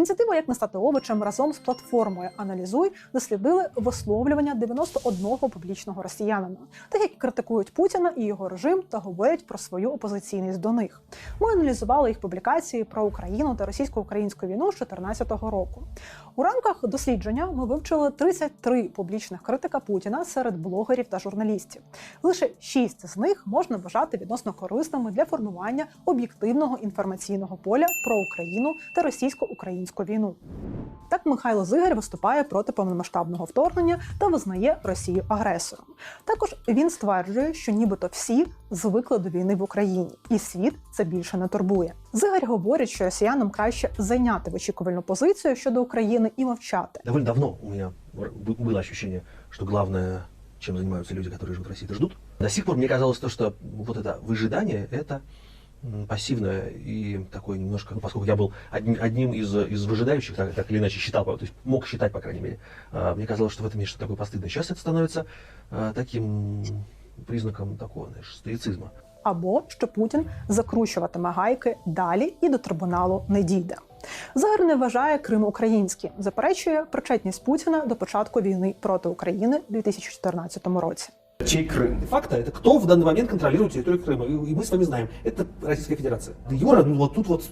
Ініціатива як не стати овочем разом з платформою Аналізуй дослідили висловлювання 91 публічного росіянина, тих, які критикують Путіна і його режим та говорять про свою опозиційність до них. Ми аналізували їх публікації про Україну та російсько-українську війну з 2014 року. У рамках дослідження ми вивчили 33 публічних критика Путіна серед блогерів та журналістів. Лише 6 з них можна вважати відносно корисними для формування об'єктивного інформаційного поля про Україну та російсько-українську війну. Так Михайло Зигарь виступає проти повномасштабного вторгнення та визнає Росію агресором. Також він стверджує, що нібито всі звикли до війни в Україні, і світ це більше не турбує. Зигарь говорить, що росіянам краще зайняти вичікувальну позицію щодо України і мовчати. Довольно давно у меня б- было ощущение, что главное, чем занимаются люди, которые живут в России, это ждут. До сих пор мне казалось то, что вот это выжидание, это м, пассивное и такое немножко, ну, поскольку я был одним, одним из, из выжидающих, так, так или иначе считал, то есть мог считать, по крайней мере, а, мне казалось, что в этом есть что-то такое постыдное. Сейчас это становится а, таким признаком такого, знаешь, стоицизма. або що Путін закручуватиме гайки далі і до трибуналу не дійде. Загар не вважає Крим українським, заперечує причетність Путіна до початку війни проти України у 2014 році. Чей Крым? Де-факто это кто в данный момент контролирует территорию Крыма? И мы с вами знаем, это Российская Федерация. Де Юра, ну вот тут вот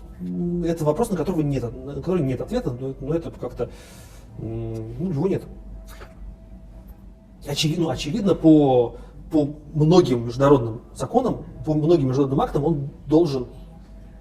это вопрос, на которого нет, на который нет ответа, но, но это как-то, ну, его нет. Очевидно, ну, очевидно по, по многим международным законам, по многим международным актам он должен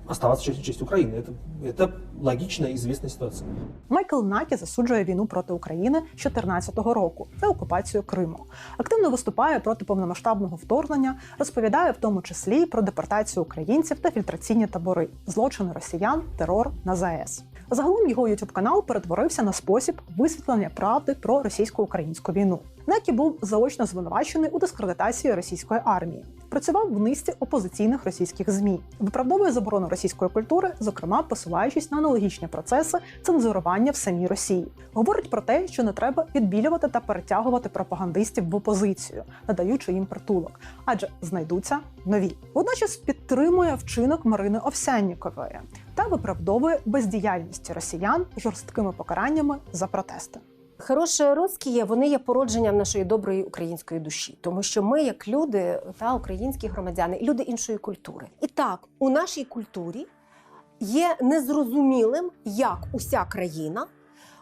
оставаться частью, частью Украины. Это, это логичная и известная ситуация. Майкл Накі засуджує війну проти України з 2014 року та окупацію Криму. Активно виступає проти повномасштабного вторгнення, розповідає в тому числі про депортацію українців та фільтраційні табори, злочини росіян, терор на ЗАЕС. Загалом його youtube канал перетворився на спосіб висвітлення правди про російсько-українську війну. Накі був заочно звинувачений у дискредитації російської армії. Працював в низці опозиційних російських змі, виправдовує заборону російської культури, зокрема посилаючись на аналогічні процеси цензурування в самій Росії. Говорить про те, що не треба відбілювати та перетягувати пропагандистів в опозицію, надаючи їм притулок, адже знайдуться нові. Водночас підтримує вчинок Марини Овсяннікової та виправдовує бездіяльність росіян жорсткими покараннями за протести. Хороші русські, вони є породженням нашої доброї української душі, тому що ми, як люди та українські громадяни, люди іншої культури. І так, у нашій культурі є незрозумілим, як уся країна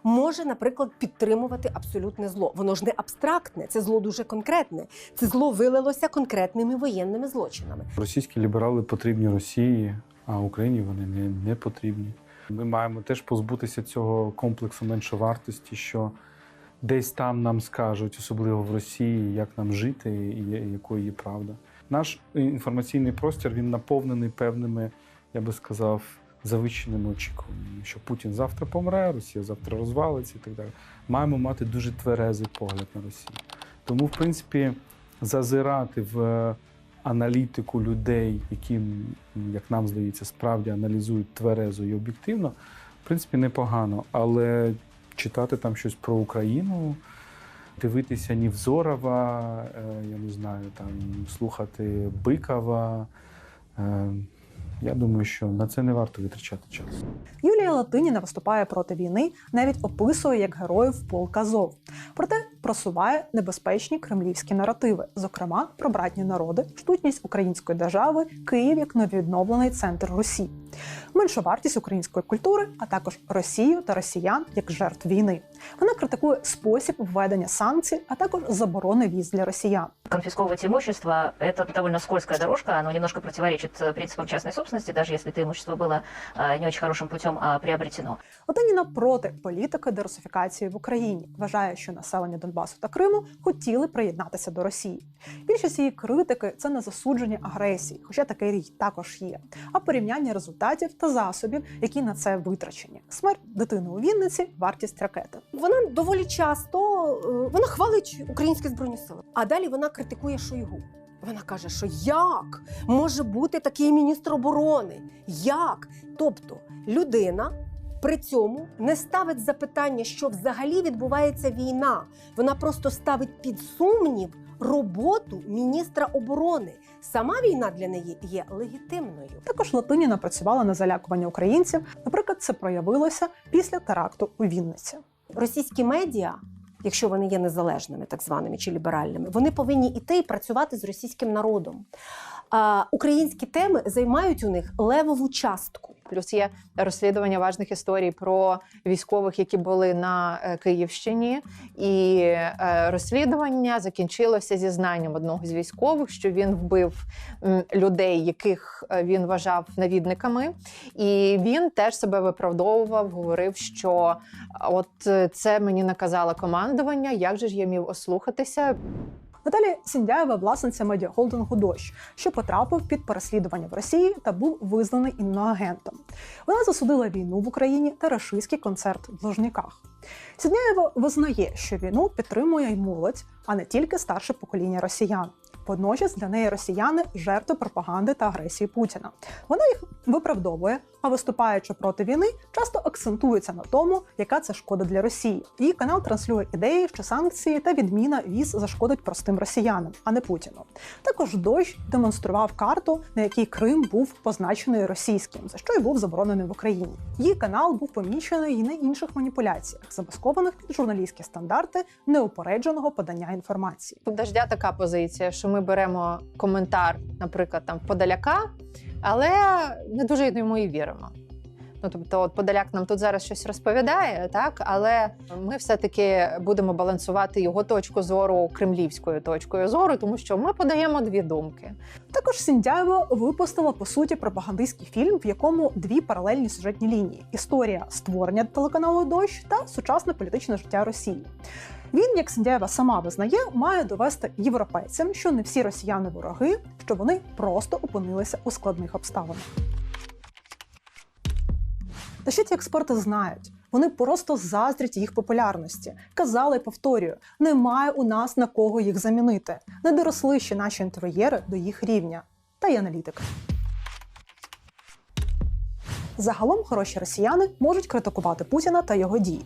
може, наприклад, підтримувати абсолютне зло. Воно ж не абстрактне, це зло дуже конкретне. Це зло вилилося конкретними воєнними злочинами. Російські ліберали потрібні Росії, а Україні вони не, не потрібні. Ми маємо теж позбутися цього комплексу меншовартості, що десь там нам скажуть, особливо в Росії, як нам жити і якою є правда. Наш інформаційний простір він наповнений певними, я би сказав, завищеними очікуваннями, що Путін завтра помре, Росія завтра розвалиться і так далі. Маємо мати дуже тверезий погляд на Росію. Тому, в принципі, зазирати в аналітику людей, які, як нам здається, справді аналізують тверезо і об'єктивно, в принципі, непогано. Але читати там щось про Україну, дивитися Нівзорова, е, я не знаю, там слухати Бикова. Я думаю, що на це не варто витрачати час. Юлія Латиніна виступає проти війни, навіть описує як героїв полк Азов. Проте просуває небезпечні кремлівські наративи, зокрема про братні народи, штутність української держави, Київ як новідновлений центр Русі, меншовартість української культури, а також Росію та росіян як жертв війни. Вона критикує спосіб введення санкцій, а також заборони віз для росіян. конфисковывать имущество – это довольно скользкая дорожка, оно немножко противоречит э, принципам частной собственности, даже если это имущество было э, не очень хорошим путем а, приобретено. Латиніна проти політики дерусифікації в Україні. Вважає, що населення Донбасу та Криму хотіли приєднатися до Росії. Більшість її критики це не засудження агресії, хоча такий рій також є, а порівняння результатів та засобів, які на це витрачені. Смерть дитини у Вінниці, вартість ракети. Вона доволі часто е, вона хвалить українські збройні сили, а далі вона критикує Шойгу. Вона каже, що як може бути такий міністр оборони? Як? Тобто людина при цьому не ставить запитання, що взагалі відбувається війна. Вона просто ставить під сумнів роботу міністра оборони. Сама війна для неї є легітимною. Також Латиніна працювала на залякування українців. Наприклад, це проявилося після теракту у Вінниці. Російські медіа, якщо вони є незалежними, так званими чи ліберальними, вони повинні іти і працювати з російським народом. Українські теми займають у них левову частку. Плюс є розслідування важних історій про військових, які були на е, Київщині, і е, розслідування закінчилося зізнанням одного з військових, що він вбив людей, яких е, він вважав навідниками. І він теж себе виправдовував, говорив, що от це мені наказало командування. Як же ж я міг ослухатися? Наталі Сіндяєва власниця медіахолдингу Дощ, що потрапив під переслідування в Росії та був визнаний іноагентом. Вона засудила війну в Україні та рашистський концерт в Лужниках. Сідняєва визнає, що війну підтримує й молодь, а не тільки старше покоління росіян. Водночас для неї росіяни жертви пропаганди та агресії Путіна. Вона їх виправдовує, а виступаючи проти війни, часто акцентується на тому, яка це шкода для Росії. Її канал транслює ідеї, що санкції та відміна віз зашкодить простим росіянам, а не Путіну. Також дощ демонстрував карту, на якій Крим був позначений російським, за що й був заборонений в Україні. Її канал був помічений і на інших маніпуляціях, замаскованих під журналістські стандарти неупередженого подання інформації. У дождя така позиція, що ми беремо коментар, наприклад, там Подоляка, але не дуже йому і віримо. Ну, тобто, от Подоляк нам тут зараз щось розповідає, так але ми все-таки будемо балансувати його точку зору кремлівською точкою зору, тому що ми подаємо дві думки. Також Сіндяєва випустила по суті пропагандистський фільм, в якому дві паралельні сюжетні лінії: історія створення телеканалу Дощ та сучасне політичне життя Росії. Він, як Сіндяєва сама визнає, має довести європейцям, що не всі росіяни вороги, що вони просто опинилися у складних обставинах. Та ще ці експерти знають. Вони просто заздрять їх популярності. Казала і повторюю: немає у нас на кого їх замінити. Не доросли ще наші інтер'єри до їх рівня. Та й аналітика. Загалом хороші росіяни можуть критикувати Путіна та його дії.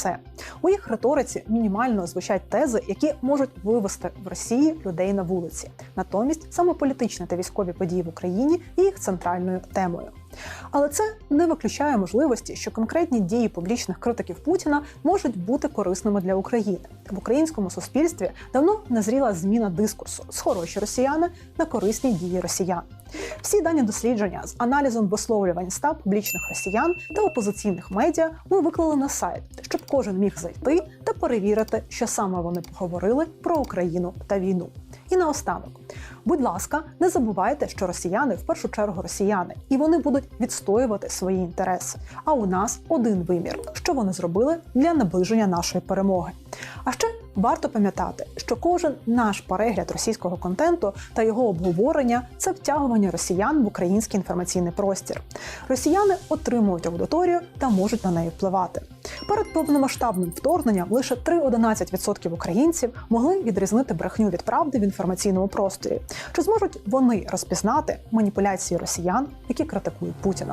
це. У їх риториці мінімально звучать тези, які можуть вивести в Росії людей на вулиці. Натомість саме політичні та військові події в Україні є їх центральною темою. Але це не виключає можливості, що конкретні дії публічних критиків Путіна можуть бути корисними для України. В українському суспільстві давно назріла зміна дискурсу з хороші росіяни на корисні дії росіян. Всі дані дослідження з аналізом висловлювань ста публічних росіян та опозиційних медіа ми виклали на сайт, щоб кожен міг зайти та перевірити, що саме вони поговорили про Україну та війну. І наостанок, будь ласка, не забувайте, що росіяни в першу чергу росіяни, і вони будуть відстоювати свої інтереси. А у нас один вимір, що вони зробили для наближення нашої перемоги. А ще варто пам'ятати, що кожен наш перегляд російського контенту та його обговорення це втягування росіян в український інформаційний простір. Росіяни отримують аудиторію та можуть на неї впливати. Перед повномасштабним вторгненням лише 3-11% українців могли відрізнити брехню від правди в інформаційному просторі. Чи зможуть вони розпізнати маніпуляції росіян, які критикують Путіна?